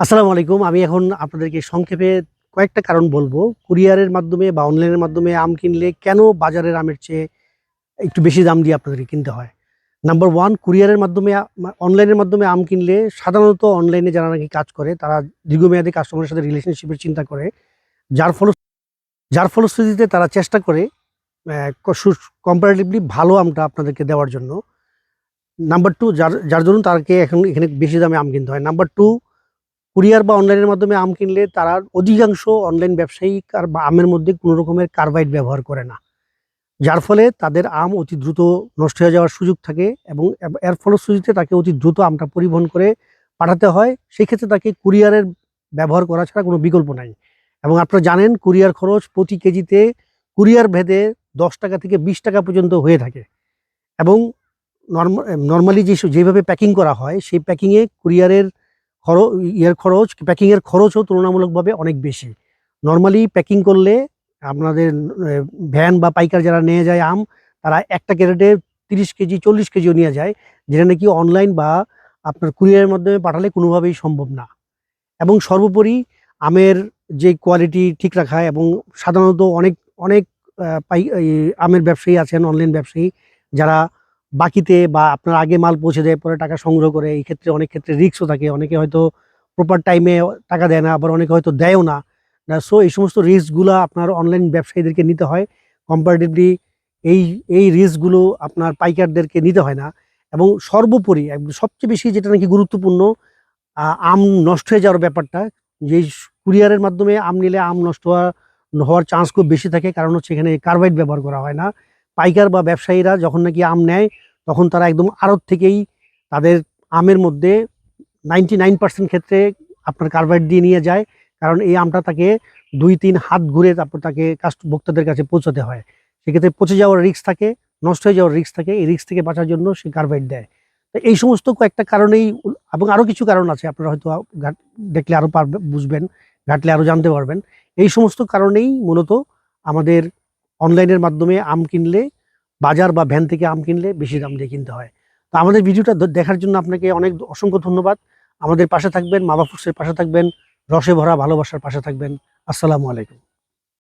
আসসালামু আলাইকুম। আমি এখন আপনাদেরকে সংক্ষেপে কয়েকটা কারণ বলব। কুরিয়ারের মাধ্যমে বা অনলাইনের মাধ্যমে আম কিনলে কেন বাজারের আমের চেয়ে একটু বেশি দাম দিয়ে আপনাদেরকে কিনতে হয়? নাম্বার ওয়ান, কুরিয়ারের মাধ্যমে অনলাইনের মাধ্যমে আম কিনলে সাধারণত অনলাইনে যারা নাকি কাজ করে, তারা দীর্ঘমেয়াদী কাস্টমারের সাথে রিলেশনশিপের চিন্তা করে। যার ফল, যার ফলশ্রুতিতে তারা চেষ্টা করে কম্পারেটিভলি ভালো আমটা আপনাদেরকে দেওয়ার জন্য। নাম্বার টু, যার যার জন্য তাকে এখন, এখানে বেশি দামে আম কিনতে হয়। নাম্বার টু কুরিয়ার বা অনলাইনের মাধ্যমে আম কিনলে তারা অধিকাংশ অনলাইন ব্যবসায়ী আর আমের মধ্যে কোনো রকমের কার্বাইড ব্যবহার করে না। যার ফলে তাদের আম অতি দ্রুত নষ্ট হয়ে যাওয়ার সুযোগ থাকে এবং এর ফলশ্রুতিতে তাকে অতি দ্রুত আমটা পরিবহন করে পাঠাতে হয়। সেই ক্ষেত্রে তাকে কুরিয়ারের ব্যবহার করা ছাড়া কোনো বিকল্প নাই। এবং আপনারা জানেন কুরিয়ার খরচ প্রতি কেজিতে কুরিয়ার ভেদে দশ টাকা থেকে বিশ টাকা পর্যন্ত হয়ে থাকে। এবং নর্মালি যে যেভাবে প্যাকিং করা হয়, সেই প্যাকিংয়ে কুরিয়ারের খরচ ইয়ের খরচ প্যাকিংয়ের খরচও তুলনামূলকভাবে অনেক বেশি। নর্মালি প্যাকিং করলে আপনাদের ভ্যান বা পাইকার যারা নিয়ে যায় আম, তারা একটা ক্যারেটে তিরিশ কেজি, চল্লিশ কেজিও নিয়ে যায়, যেটা নাকি অনলাইন বা আপনার কুরিয়ারের মাধ্যমে পাঠালে কোনোভাবেই সম্ভব না। এবং সর্বোপরি আমের যে কোয়ালিটি ঠিক রাখা এবং সাধারণত অনেক অনেক পাই আমের ব্যবসায়ী আছেন অনলাইন ব্যবসায়ী, যারা বাকিতে বা আপনার আগে মাল পৌঁছে দেয়, পরে টাকা সংগ্রহ করে, এই ক্ষেত্রে অনেক ক্ষেত্রে রিস্কও থাকে। অনেকে হয়তো প্রপার টাইমে টাকা দেয় না, আবার অনেকে হয়তো দেয়ও না। সো এই সমস্ত রিস্কগুলো আপনার অনলাইন ব্যবসায়ীদেরকে নিতে হয়। কম্পারেটিভলি এই এই রিস্কগুলো আপনার পাইকারদেরকে নিতে হয় না। এবং সর্বোপরি সবচেয়ে বেশি যেটা নাকি গুরুত্বপূর্ণ আম নষ্ট হয়ে যাওয়ার ব্যাপারটা, যে কুরিয়ারের মাধ্যমে আম নিলে আম নষ্ট হওয়া, হওয়ার চান্স খুব বেশি থাকে। কারণ হচ্ছে এখানে কার্বাইড ব্যবহার করা হয় না। পাইকার বা ব্যবসায়ীরা যখন নাকি আম নেয় তখন তারা একদম আড়ত থেকেই তাদের আমের মধ্যে নাইনটি নাইন পার্সেন্ট ক্ষেত্রে আপনার কার্বাইড দিয়ে নিয়ে যায়। কারণ এই আমটা তাকে দুই তিন হাত ঘুরে তারপর তাকে কাস্ট ভোক্তাদের কাছে পৌঁছাতে হয়। সেক্ষেত্রে পচে যাওয়ার রিস্ক থাকে, নষ্ট হয়ে যাওয়ার রিস্ক থাকে, এই রিস্ক থেকে বাঁচার জন্য সে কার্বাইড দেয়। তো এই সমস্ত কয়েকটা কারণেই এবং আরও কিছু কারণ আছে, আপনারা হয়তো দেখলে আরও পারবে, বুঝবেন, ঘাটলে আরও জানতে পারবেন। এই সমস্ত কারণেই মূলত আমাদের অনলাইনের মাধ্যমে আম কিনলে বাজার বা ভ্যান থেকে আম কিনলে বেশি দাম দিয়ে কিনতে হয়। তো আমাদের ভিডিওটা দেখার জন্য আপনাকে অনেক অসংখ্য ধন্যবাদ। আমাদের পাশে থাকবেন, মা ফুডসের পাশে থাকবেন, রসে ভরা ভালোবাসার পাশে থাকবেন। আসসালামু আলাইকুম।